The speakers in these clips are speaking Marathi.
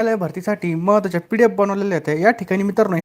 न्यायालय भरतीसाठी महत्त्वाच्या पी डी एफ बनवलेल्या आहेत. या ठिकाणी मित्रांनो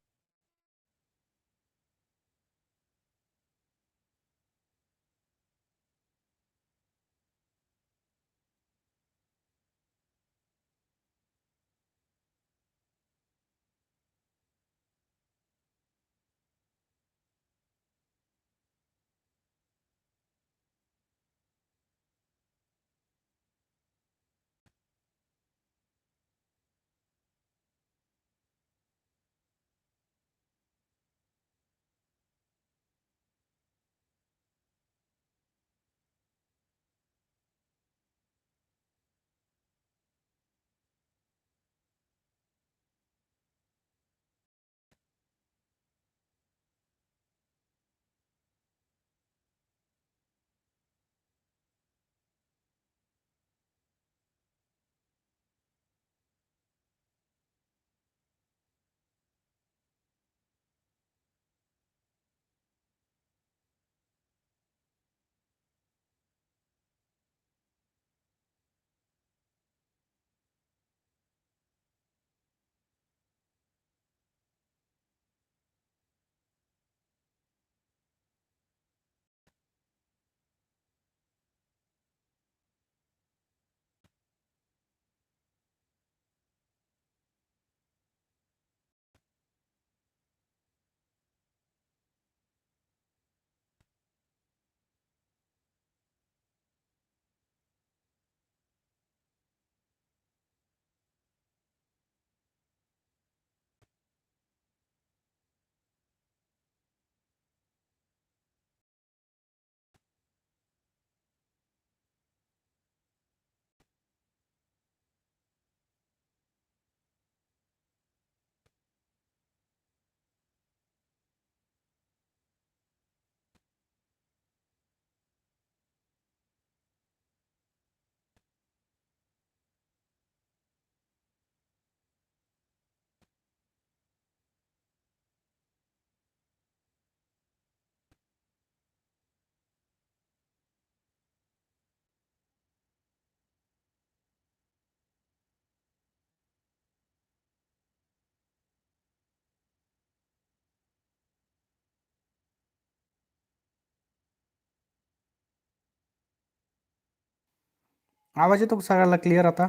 आवाज येतो सगळ्याला? क्लिअर आता?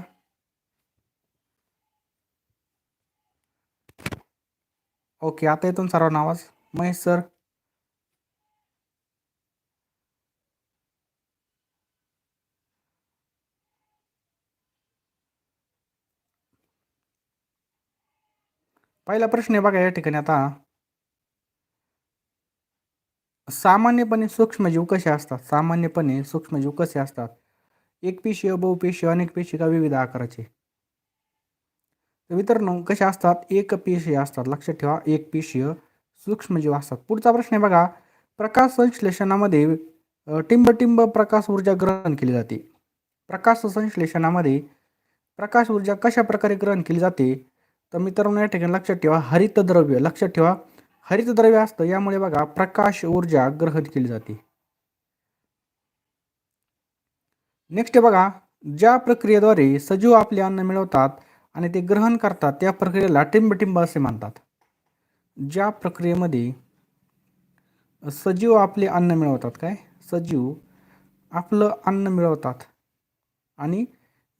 ओके आता येतो सर्वांना आवाज? महेश सर पहिला प्रश्न आहे बघा या ठिकाणी आता. सामान्यपणे सूक्ष्मजीव कसे असतात? सामान्यपणे सूक्ष्मजीव कसे असतात? एक पेशीय बहुपेशीय अनेक पेशी का विविध आकाराचे. तर मित्रांनो कसे असतात? एक पेशी असतात. लक्षात ठेवा एक पेशीय सूक्ष्मजीव असतात. पुढचा प्रश्न आहे बघा प्रकाश संश्लेषणामध्ये टिंबटिंब प्रकाश ऊर्जा ग्रहण केली जाते. प्रकाश संश्लेषणामध्ये प्रकाश ऊर्जा कशा प्रकारे ग्रहण केली जाते? तर मित्रांनो या ठिकाणी लक्षात ठेवा हरितद्रव्य. लक्षात ठेवा हरितद्रव्य असतं. यामुळे बघा प्रकाश ऊर्जा ग्रहण केली जाते. नेक्स्ट बघा ज्या प्रक्रियेद्वारे सजीव आपले अन्न मिळवतात आणि ते ग्रहण करतात त्या प्रक्रियेला टिंबटिंब असे म्हणतात. ज्या प्रक्रियेमध्ये सजीव आपले अन्न मिळवतात काय? सजीव आपलं अन्न मिळवतात आणि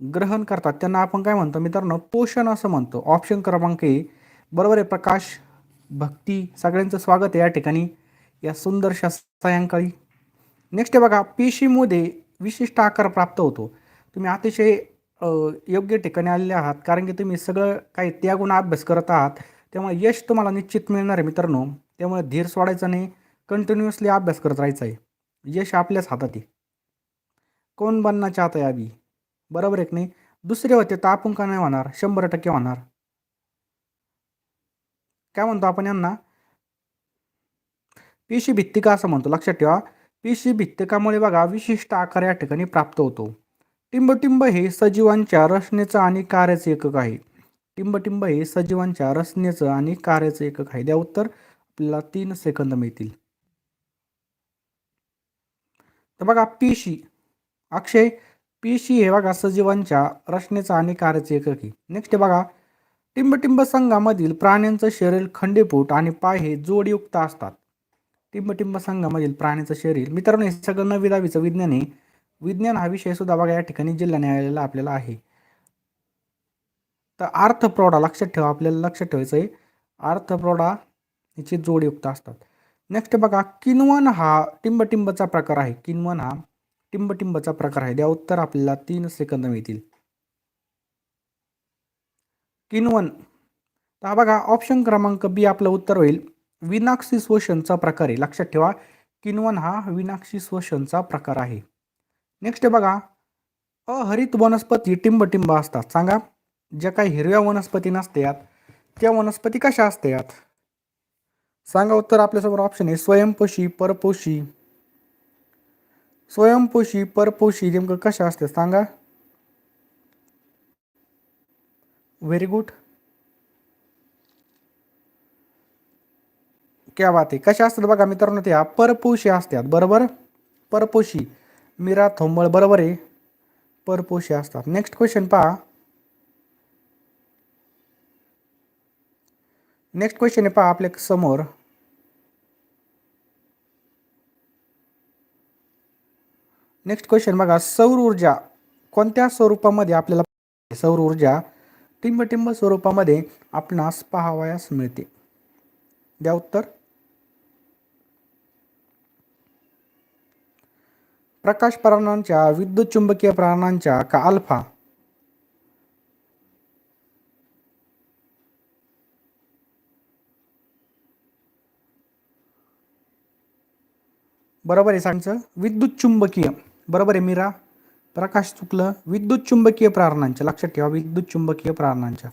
ग्रहण करतात. त्यांना आपण काय म्हणतो मित्रांनो? पोषण असं म्हणतो. ऑप्शन क्रमांक ए. बरोबर आहे प्रकाश भक्ती सगळ्यांचं स्वागत आहे या ठिकाणी. या सुंदरशा सायंकाळी. नेक्स्ट बघा पेशीमध्ये विशिष्ट आकार प्राप्त होतो. तुम्ही अतिशय योग्य ठिकाणी आलेले आहात कारण की तुम्ही सगळं काही त्यागुण अभ्यास करत आहात त्यामुळे यश तुम्हाला निश्चित मिळणार आहे मित्रांनो. त्यामुळे धीर सोडायचा नाही कंटिन्युअसली अभ्यास करत राहायचा आहे. यश आपल्याच हातात आहे. कोण बनना चाहता आहे अभी बरोबर एक नाही? दुसरे होते तर आपण का नाही होणार? शंभर टक्के होणार. काय म्हणतो आपण यांना? पेशी भित्तिका असं म्हणतो. लक्षात ठेवा. पेशी भित्तकामुळे बघा विशिष्ट आकार या ठिकाणी प्राप्त होतो. टिंबटिंब हे सजीवांच्या रचनेचं आणि कार्याचं एकक आहे. टिंबटिंब हे सजीवांच्या रचनेचं आणि कार्याचं एकक आहे. द्या उत्तर. आपल्याला तीन सेकंद मिळतील. तर बघा पेशी अक्षय पेशी हे बघा सजीवांच्या रचनेचं आणि कार्याचं एकक आहे. नेक्स्ट बघा. टिंबटिंब संघामधील प्राण्यांचं शरीर खंडीपूट आणि पाय हे जोडयुक्त असतात. टिंबटिंब संघामधील प्राण्याचं शरीर. मित्रांनो हे सगळं नवी दहावीचं विज्ञान आहे. विज्ञान हा विषय सुद्धा बघा या ठिकाणी जिल्हा न्यायालयाला आपल्याला आहे. तर अर्थप्रौढा लक्षात ठेवा आपल्याला लक्षात ठेवायचं आहे अर्थप्रौढा याचे जोडयुक्त असतात. नेक्स्ट बघा किनवन हा टिंबटिंबचा प्रकार आहे. किनवन हा टिंबटिंबचा प्रकार आहे. द्या उत्तर आपल्याला तीन सेकंद मिळतील. किनवन. तर हा बघा ऑप्शन क्रमांक बी आपलं उत्तर होईल. विनाक्षी श्वसनचा प्रकार आहे. लक्षात ठेवा किनवन हा विनाक्षी श्वसनचा प्रकार आहे. नेक्स्ट बघा अहरित वनस्पती टिंबटिंब असतात. सांगा ज्या काही हिरव्या वनस्पती नसतात त्या वनस्पती कशा असतात? सांगा उत्तर आपल्यासमोर ऑप्शन आहे स्वयंपोषी परपोषी. स्वयंपोषी परपोषी नेमकं कशा असतात? सांगा. व्हेरी गुड क्या बात आहे. कशा असतात बघा मित्रांनो त्या? परपोषी असतात बरोबर? परपोषी. मीरा थोंबळ बरोबर आहे? परपोषी असतात. नेक्स्ट क्वेश्चन पहा. नेक्स्ट क्वेश्चन आहे पहा आपल्यासमोर. नेक्स्ट क्वेश्चन बघा. सौर ऊर्जा कोणत्या स्वरूपामध्ये आपल्याला सौर ऊर्जा टिंबटिंब स्वरूपामध्ये आपणास पाहावयास मिळते. द्या उत्तर. प्रकाश प्राणांच्या विद्युत चुंबकीय प्राणांच्या का अल्फा? बरोबर आहे सांगचं? विद्युत चुंबकीय. बरोबर आहे मीरा? प्रकाश चुकलं विद्युत चुंबकीय प्रारणांच्या लक्षात ठेवा विद्युत चुंबकीय प्रारणांच्या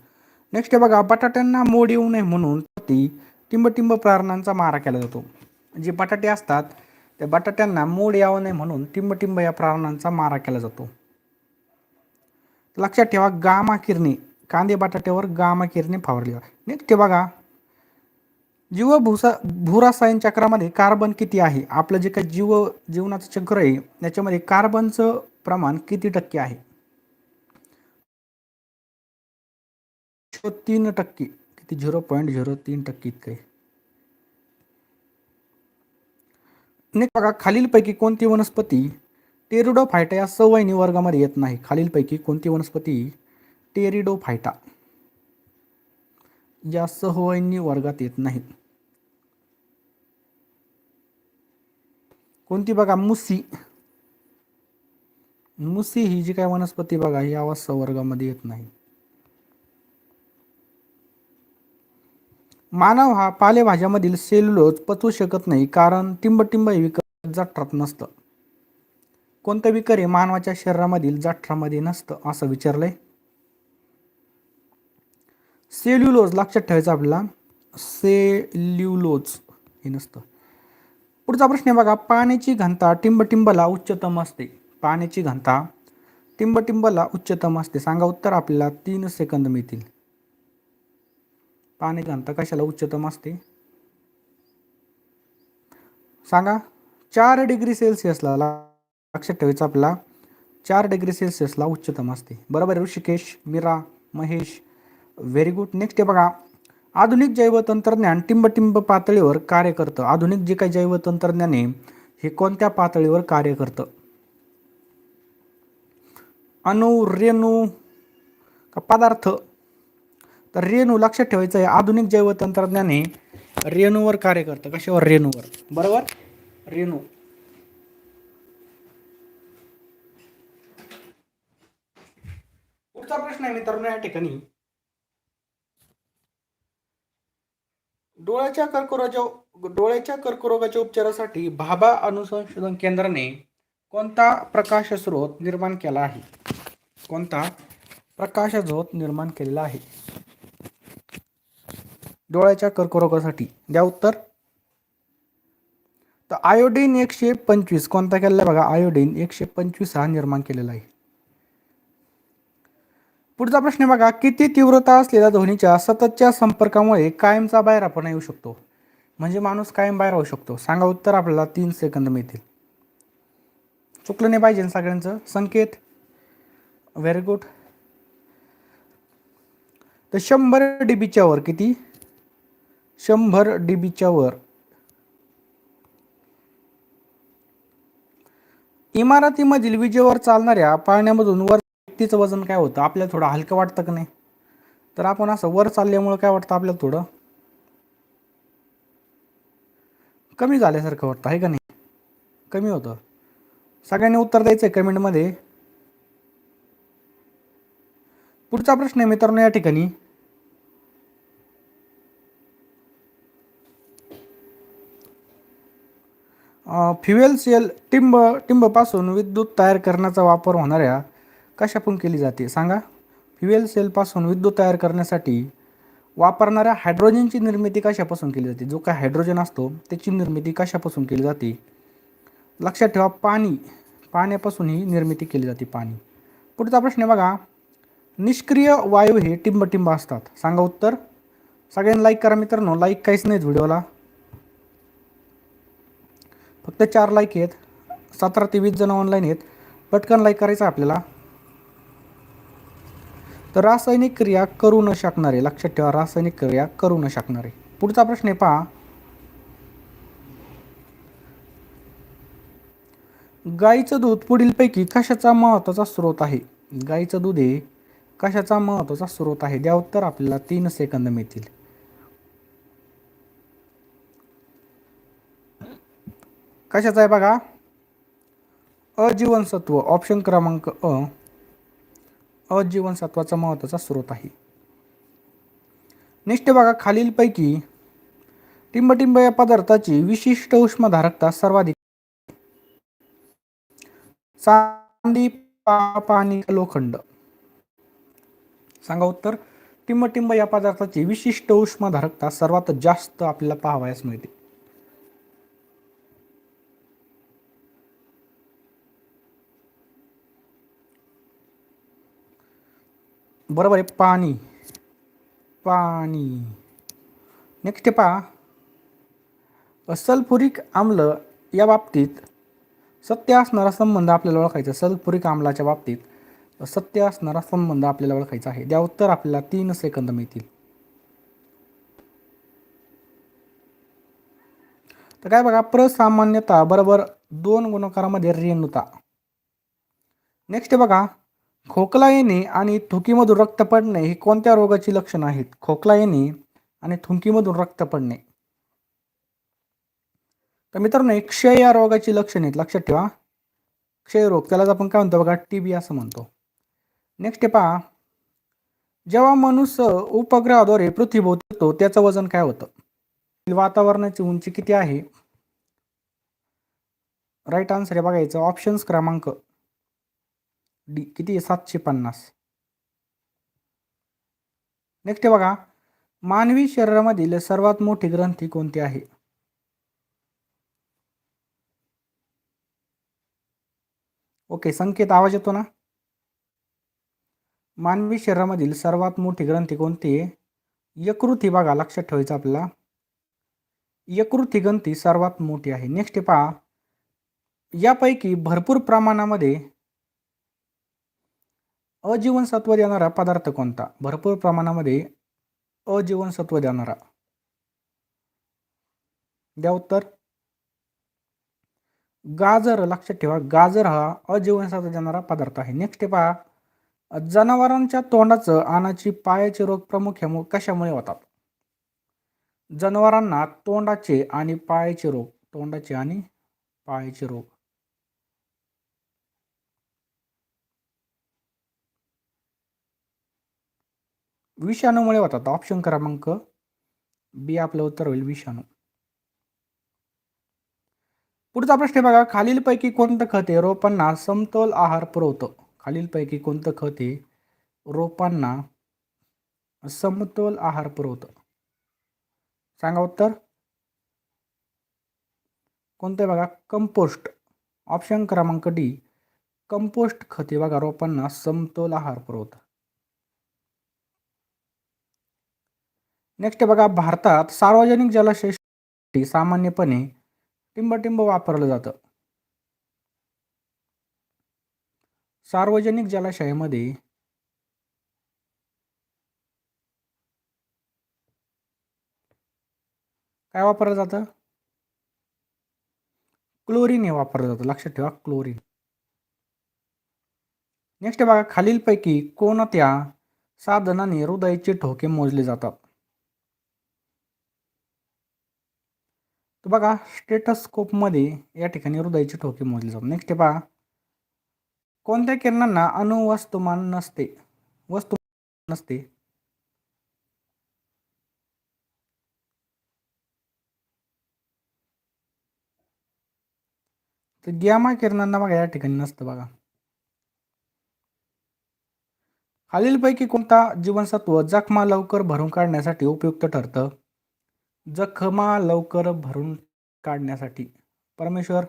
नेक्स्ट बघा बटाट्यांना मोड येऊ नये म्हणून ती टिंबटिंब प्रारणांचा मारा केला जातो. जे बटाटे असतात त्या बटाट्यांना मोड यावं नये म्हणून टिंबटिंब या प्रारणांचा मारा केला जातो. लक्षात ठेवा गामा किरणे कांदे बटाट्यावर गामा किरणे फावरली. नेक्स्ट बघा. जीव भूसा भूरासायन चक्रामध्ये कार्बन किती आहे? आपलं जे काही जीव जीवनाचं चक्र आहे याच्यामध्ये कार्बनचं प्रमाण किती टक्के आहे? तीन टक्के. किती? झिरो पॉईंट झिरो तीन टक्के इतकं आहे. नेक्स्ट बघा खालीलपैकी कोणती वनस्पती टेरिडोफायटा या सवयनी वर्गामध्ये येत नाही? खालीलपैकी कोणती वनस्पती टेरिडोफायटा या सहवयनी वर्गात येत नाही? कोणती बघा मुसी. मुसी ही जी काय वनस्पती बघा ही अवस्था वर्गामध्ये येत नाही. मानव हा पालेभाज्यामधील सेल्युलोज पचवू शकत नाही कारण टिंबटिंब हे विकर जठरात नसतं. कोणतं विकर हे मानवाच्या शरीरामधील जठरामध्ये नसतं असं विचारलंय. सेल्युलोज लक्षात ठेवायचं आपल्याला. सेल्युलोज हे नसतं. पुढचा प्रश्न आहे बघा पाण्याची घनता टिंबटिंबला उच्चतम असते. पाण्याची घनता टिंबटिंबला उच्चतम असते. सांगा उत्तर आपल्याला तीन सेकंद मिळतील. पाणी घनता कशाला उच्चतम असते? सांगा चार डिग्री सेल्सिअसला लक्षात ठेवायचं आपला चार डिग्री सेल्सिअसला उच्चतम असते. बरोबर आहे Rishikesh Meera Mahesh. Very good next आहे बघा. आधुनिक जैवतंत्रज्ञान टिंबटिंब पातळीवर कार्य करतं. आधुनिक जे काही जैवतंत्रज्ञान आहे हे कोणत्या पातळीवर कार्य करतं? अणु रेणू का पदार्थ? तर रेणू लक्षात ठेवायचं आहे आधुनिक जैवतंत्रज्ञान हे रेणूवर कार्य करतं. कशावर? रेणूवर. बरोबर? रेणू. पुढचा प्रश्न आहे मित्रांनो या ठिकाणी. डोळ्याच्या कर्करोगाच्या डोळ्याच्या कर्करोगाच्या उपचारासाठी भाभा अनुसंशोधन केंद्राने कोणता प्रकाश स्रोत निर्माण केला आहे? कोणता प्रकाश स्रोत निर्माण केलेला आहे? डोळ्याच्या कर्करोगासाठी. द्या उत्तर? तर आयोडीन एकशे पंचवीस. कोणता केलेला आहे? बघा आयोडीन एकशे पंचवीस हा निर्माण केलेला आहे. पुढचा प्रश्न बघा किती तीव्रता असलेल्या ध्वनीच्या सततच्या संपर्कामुळे कायमचा बाहेर आपण येऊ शकतो? म्हणजे माणूस कायम बाहेर राहू शकतो. सांगा उत्तर आपल्याला तीन सेकंद मिळतील. चुकलं नाही पाहिजे सगळ्यांचं? संकेत? व्हेरी गुड तर शंभर डीबीच्या वर किती? शंभर डीबीच्या वर. इमारतीमधील विजेवर चालणाऱ्या पाळण्यामधून वर व्यक्तीचं वजन काय होतं? आपल्याला थोडं हलकं वाटतं का नाही? तर आपण असं वर चालल्यामुळं काय वाटतं आपल्याला थोडं? कमी झाल्यासारखं वाटतं आहे का नाही? कमी होतं. सगळ्यांनी उत्तर द्यायचं आहे कमेंटमध्ये पुढचा प्रश्न आहे मित्रांनो या ठिकाणी. फ्युएल सेल टिंब टिंबपासून विद्युत तयार करण्याचा वापर होणाऱ्या कशापून केली जाते सांगा? फ्युएल सेलपासून विद्युत तयार करण्यासाठी वापरणाऱ्या हायड्रोजनची निर्मिती कशापासून केली जाते? जो काय हायड्रोजन असतो त्याची निर्मिती कशापासून केली जाते? लक्षात ठेवा पाणी पाण्यापासून ही निर्मिती केली जाते पाणी. पुढचा प्रश्न आहे बघा. निष्क्रिय वायू हे टिंबटिंब असतात. सांगा उत्तर. सगळ्यांना लाईक करा मित्रांनो. लाईक काहीच नाहीत व्हिडिओला. फक्त चार लाईक आहेत. सतरा ते वीस जण ऑनलाईन आहेत. पटकन लाईक करायचं आपल्याला. तर रासायनिक क्रिया करू न शकणारे लक्षात ठेवा रासायनिक क्रिया करू न शकणारे. पुढचा प्रश्न आहे पहा. गाईचं दूध पुढीलपैकी कशाचा महत्त्वाचा स्रोत आहे? गाईचं दूध हे कशाचा महत्त्वाचा स्रोत आहे? द्या उत्तर आपल्याला तीन सेकंद मिळतील. कशाचं आहे बघा? अजीवनसत्व ऑप्शन क्रमांक अ. अजीवनसत्वाचा महत्त्वाचा स्रोत आहे. निष्ठ बघा खालीलपैकी टिंबटिंब या पदार्थाची विशिष्ट उष्मधारकता सर्वाधिक. चांदी पाणी लोखंड. सांगा उत्तर. टिंबटिंब या पदार्थाची विशिष्ट उष्मधारकता सर्वात जास्त आपल्याला पाहावयास मिळते. बरोबर आहे पाणी. पाणी. नेक्स्ट पहा. सल्फ्युरिक आम्ल या बाबतीत सत्य असणारा संबंध आपल्याला ओळखायचा सल्फ्युरिक आम्लाच्या बाबतीत सत्य असणारा संबंध आपल्याला ओळखायचा आहे. द्या उत्तर आपल्याला तीन सेकंद मिळतील. तर काय बघा प्रसामान्यता बरोबर दोन गुणकारामध्ये रेणुता. नेक्स्ट बघा. खोकला येणे आणि थुकीमधून रक्त पडणे ही कोणत्या रोगाची लक्षणं आहेत? खोकला येणे आणि थुंकीमधून रक्त पडणे. तर मित्रांनो क्षय या रोगाची लक्षणे आहेत. लक्षात ठेवा. क्षयरोग त्यालाच आपण काय म्हणतो बघा? टी बी असं म्हणतो. नेक्स्ट पहा. जेव्हा मनुष्य उपग्रहाद्वारे पृथ्वीभोवती येतो त्याचं वजन काय होतं? वातावरणाची उंची किती आहे? राईट आन्सर आहे बघायचं ऑप्शन्स क्रमांक डी किती सातशे पन्नास. नेक्स्ट बघा. मानवी शरीरामधील सर्वात मोठी ग्रंथी कोणती आहे? ओके संकेत आवाज येतो ना? मानवी शरीरामधील सर्वात मोठी ग्रंथी कोणती आहे? यकृती बघा लक्षात ठेवायचं आपल्याला. यकृती ग्रंथी सर्वात मोठी आहे. नेक्स्ट पहा. यापैकी भरपूर प्रमाणामध्ये अजीवनसत्व देणारा पदार्थ कोणता? भरपूर प्रमाणामध्ये अजीवनसत्व देणारा. द्या उत्तर. गाजर लक्षात ठेवा गाजर हा अजीवनसत्व देणारा पदार्थ आहे. नेक्स्ट पहा. जनावरांच्या तोंडाचं आणाची पायाचे रोग प्रमुख कशामुळे होतात? जनावरांना तोंडाचे आणि पायाचे रोग तोंडाचे आणि पायाचे रोग. विषाणूमुळे होतात. ऑप्शन क्रमांक बी आपलं उत्तर होईल विषाणू. पुढचा प्रश्न बघा. खालीलपैकी कोणतं खत आहे? रोपांना समतोल आहार पुरवतं. खालीलपैकी कोणतं खत आहे? रोपांना समतोल आहार पुरवतं. सांगा उत्तर. कोणतं बघा? कंपोस्ट. ऑप्शन क्रमांक डी कंपोस्ट खते बघा. रोपांना समतोल आहार पुरवतं. नेक्स्ट बघा भारतात सार्वजनिक जलाशयासाठी सामान्यपणे टिंबटिंब वापरलं जातं. सार्वजनिक जलाशयामध्ये काय वापरलं जातं? क्लोरीन हे वापरलं जातं. लक्षात ठेवा क्लोरीन. नेक्स्ट बघा खालीलपैकी कोणत्या साधनाने हृदयाचे ठोके मोजले जातात? तर बघा स्टेटस्कोपमध्ये या ठिकाणी हृदयाचे ठोके मोजले जातात. नेक्स्ट पहा. कोणत्या किरणांना अणुवस्तुमान नसते? वस्तू नसते. तर ग्यामा किरणांना बघा या ठिकाणी नसतं बघा. खालीलपैकी कोणता जीवनसत्व जखमा लवकर भरून काढण्यासाठी उपयुक्त ठरतं? जखमा लवकर भरून काढण्यासाठी. परमेश्वर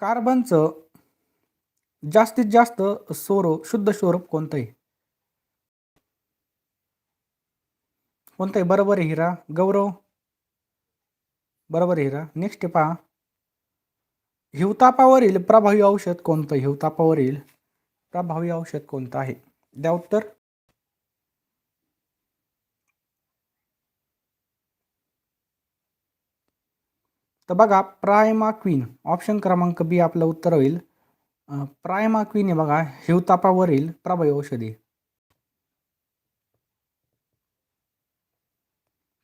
कार्बनचं जास्तीत जास्त स्वरूप शुद्ध स्वरूप कोणतं आहे कोणतं आहे बरोबर हिरा. गौरव? बरोबर हिरा. नेक्स्ट पहा. हिवतापावरील प्रभावी औषध कोणतं? हिवतापावरील प्रभावी औषध कोणतं आहे? द्या उत्तर. तर बघा प्रायमा क्वीन ऑप्शन क्रमांक बी आपलं उत्तर होईल. प्रायमा क्वीन हे बघा हिवतापावरील प्रभावी औषधी.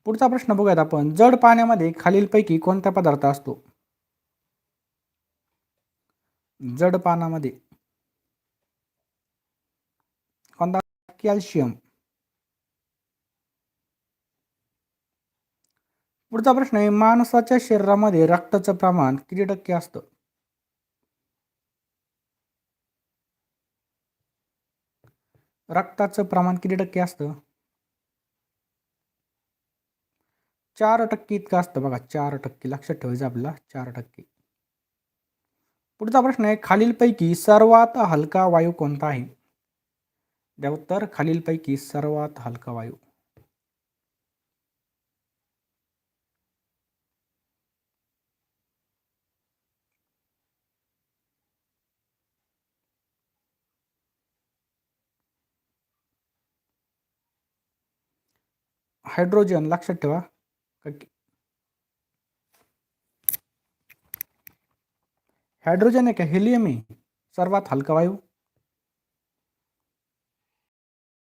पुढचा प्रश्न बघूयात आपण. जड पाण्यामध्ये खालीलपैकी कोणता पदार्थ असतो? जड पानामध्ये. कोणता? कॅल्शियम. पुढचा प्रश्न आहे माणसाच्या शरीरामध्ये रक्ताचं प्रमाण किती टक्के असतं? रक्ताचं प्रमाण किती टक्के असतं? चार टक्के इतकं असतं बघा चार टक्के. लक्षात ठेवायचं आपल्याला चार टक्के. पुढचा प्रश्न आहे खालीलपैकी सर्वात हलका वायू कोणता आहे? उत्तर खालीलपैकी सर्वात हलका वायू. हायड्रोजन लक्षात ठेवा. हायड्रोजन आहे का हेलियम आहे सर्वात हलका वायू.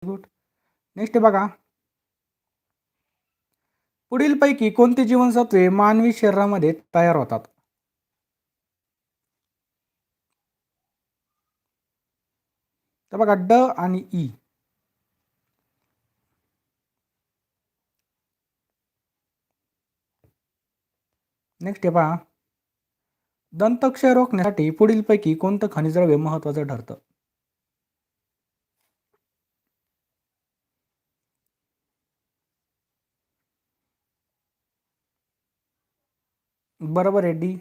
गुड नेक्स्ट बघा. पुढीलपैकी कोणती जीवनसत्वे मानवी शरीरामध्ये तयार होतात? तर बघा ड आणि ई. नेक्स्ट हे पहा. दंतक्षय रोखण्यासाठी पुढीलपैकी कोणतं खनिजद्रव्य महत्वाचं ठरतं? बरोबर आहे डी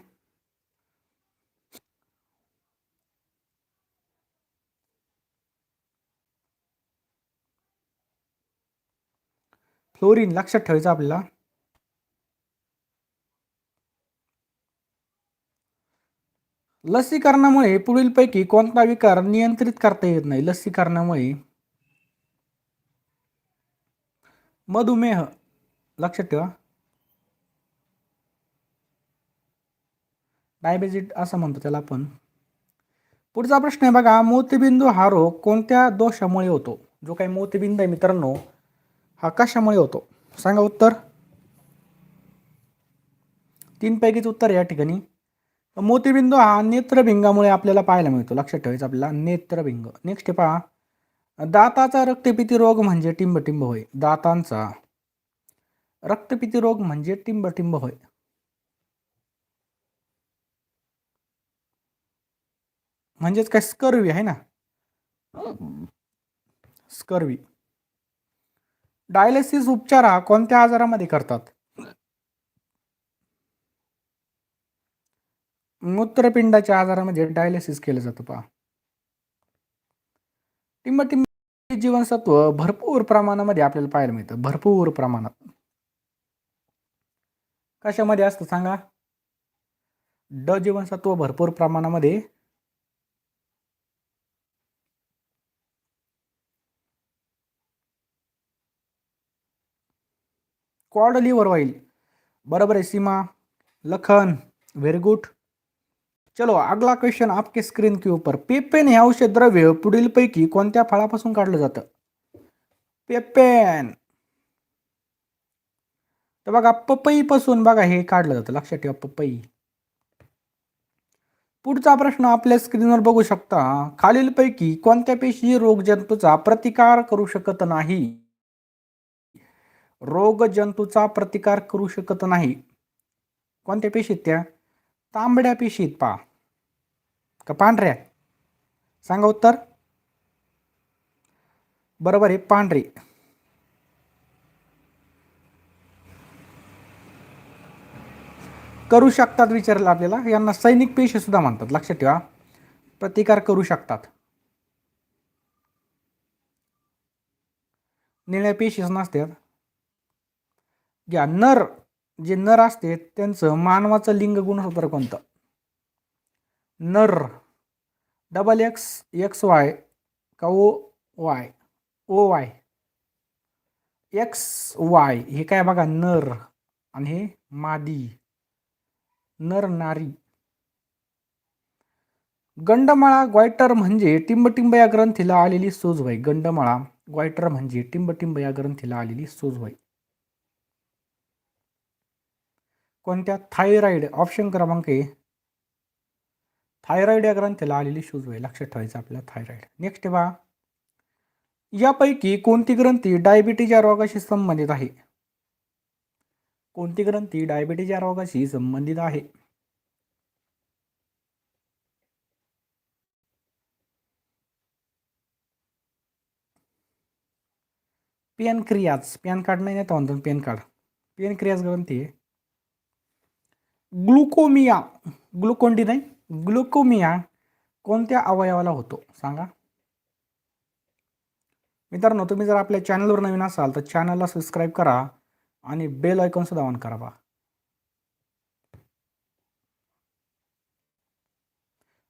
फ्लोरीन लक्षात ठेवायचं आपल्याला. लसीकरणामुळे पुढीलपैकी कोणता विकार नियंत्रित करता येत नाही? लसीकरणामुळे. मधुमेह. लक्षात ठेवा. डायबेजिट असं म्हणतो त्याला आपण. पुढचा प्रश्न आहे बघा मोतीबिंदू हा रोग कोणत्या दोषामुळे होतो? जो काही मोतीबिंदू आहे मित्रांनो हा कशामुळे होतो? सांगा उत्तर. तीन पैकीच उत्तर या ठिकाणी. मोतीबिंदू हा नेत्रभिंगामुळे आपल्याला पाहायला मिळतो. लक्षात ठेवायचं आपल्याला. नेत्रभिंग नेक्स्ट पहा. दाताचा रक्तपिती रोग म्हणजे टिंबटिंब होय. दातांचा रक्तपिती रोग म्हणजे टिंबटिंब होय. म्हणजेच काय? स्कर्वी आहे ना? स्कर्वी. डायलिसिस उपचार हा कोणत्या आजारामध्ये करतात? मूत्रपिंडाच्या आजारामध्ये डायलिसिस केलं जातं पहा. टिंबटिंब जीवनसत्व भरपूर प्रमाणामध्ये आपल्याला पाहायला मिळतं. भरपूर प्रमाणात. कशामध्ये असतं सांगा? ड जीवनसत्व भरपूर प्रमाणामध्ये. क्वाड लिव्हर ऑइल बरोबर आहे सीमा लखन व्हेरी गुड. चलो अगला क्वेश्चन आपके स्क्रीन के ऊपर. पेपेन हे औषध द्रव्य पुढीलपैकी कोणत्या फळापासून काढलं जातं? पेपेन तर बघा पपईपासून बघा हे काढलं जातं. लक्षात ठेवा पपई. पुढचा प्रश्न आपल्या स्क्रीनवर बघू शकता. खालीलपैकी कोणत्या पेशी रोगजंतूचा प्रतिकार करू शकत नाही? रोगजंतूचा प्रतिकार करू शकत नाही. कोणत्या पेशीत त्या? तांबड्या पेशीत पा का पांढऱ्या? सांगा उत्तर. बरोबर आहे पांढरी. करू शकतात विचारलं आपल्याला. यांना सैनिक पेशी सुद्धा म्हणतात. लक्षात ठेवा. प्रतिकार करू शकतात. निळ्या पेशीच नसतात. घ्या. नर. जे नर असते त्यांचं मानवाचं लिंग गुणसूत्र कोणतं? नर. डबल एक्स एक्स वाय का O Y O Y X Y हे काय बघा नर आणि हे मादी. नर नारी. गंडमाळा ग्वायटर म्हणजे टिंबटिंब या ग्रंथीला आलेली सोजवाई गंडमाळा ग्वायटर म्हणजे टिंबटिंब या ग्रंथीला आलेली सोजवाई कोणत्या? थायरॉइड ऑप्शन क्रमांक आहे थायरॉइड या ग्रंथीला आलेली होईल लक्षात ठेवायचं आपल्या थायरॉइड नेक्स्ट बा यापैकी कोणती ग्रंथी डायबिटीज या रोगाशी संबंधित आहे? कोणती ग्रंथी डायबिटीज या रोगाशी संबंधित आहे? पेनक्रियाज. पॅन कार्ड नाही येतो म्हणतो पेन कार्ड. पेनक्रियाज ग्रंथी आहे. ग्लुकोमिया. ग्लुकोंडी नाही? ग्लुकोमिया कोणत्या अवयवाला होतो? सांगा. मित्रांनो तुम्ही जर आपल्या चॅनलवर नवीन असाल तर चॅनलला सबस्क्राईब करा आणि बेल आयकॉन सुद्धा ऑन करा बा.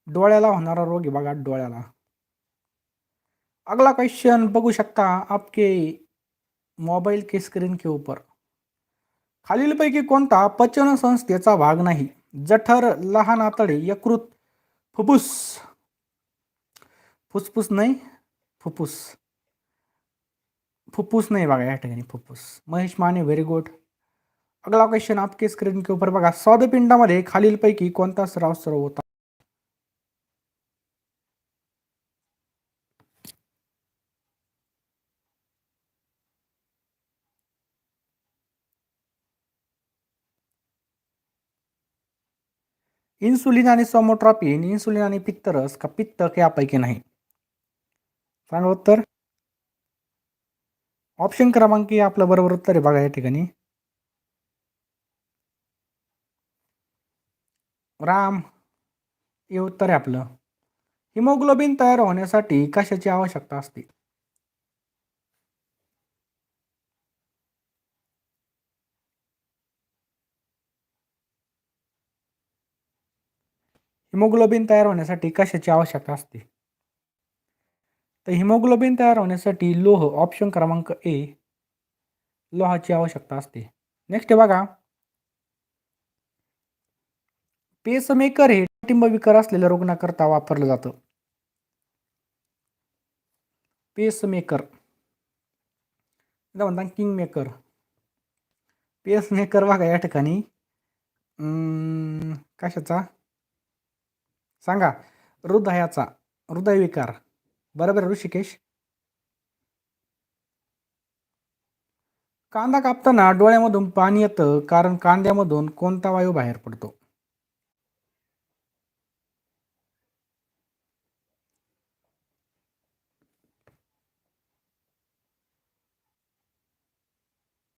डोळ्याला होणारा रोग आहे बघा डोळ्याला. अगला क्वेश्चन बघू शकता आपके मोबाईल के स्क्रीन के ऊपर. खालीलपैकी कोणता पचन संस्थेचा भाग नाही? जठर लहान आतडे यकृत फुफ्फुस फुसफुस नाही फुफ्फुस फुफ्फुस नाही बघा या ठिकाणी फुफ्फुस महेश माने व्हेरी गुड. अगला क्वेश्चन आपके स्क्रीन के ऊपर बघा. स्वादपिंडामध्ये खालीलपैकी कोणता स्राव सर्व होता? इन्सुलिन आणि सोमोट्रॉपिन इन्सुलिन आणि पित्तरस का पित्त यापैकी नाही. सांगा उत्तर? ऑप्शन क्रमांक आपलं बरोबर उत्तर आहे बघा या ठिकाणी. राम हे उत्तर आहे आपलं. हिमोग्लोबिन तयार होण्यासाठी कशाची आवश्यकता असते? हिमोग्लोबिन तयार होण्यासाठी कशाची आवश्यकता असते? तर हिमोग्लोबिन तयार होण्यासाठी लोह ऑप्शन क्रमांक ए लोहाची आवश्यकता असते. नेक्स्ट बघा. पेसमेकर हे टिंब विकार असलेल्या रुग्णाकरता वापरलं जातं. पेसमेकर. म्हणता किंग मेकर पेसमेकर बघा या ठिकाणी. कशाचा? सांगा. हृदयाचा हृदयविकार. बरोबर ऋषिकेश. कांदा कापताना डोळ्यामधून पाणी येतं कारण कांद्यामधून कोणता वायू बाहेर पडतो?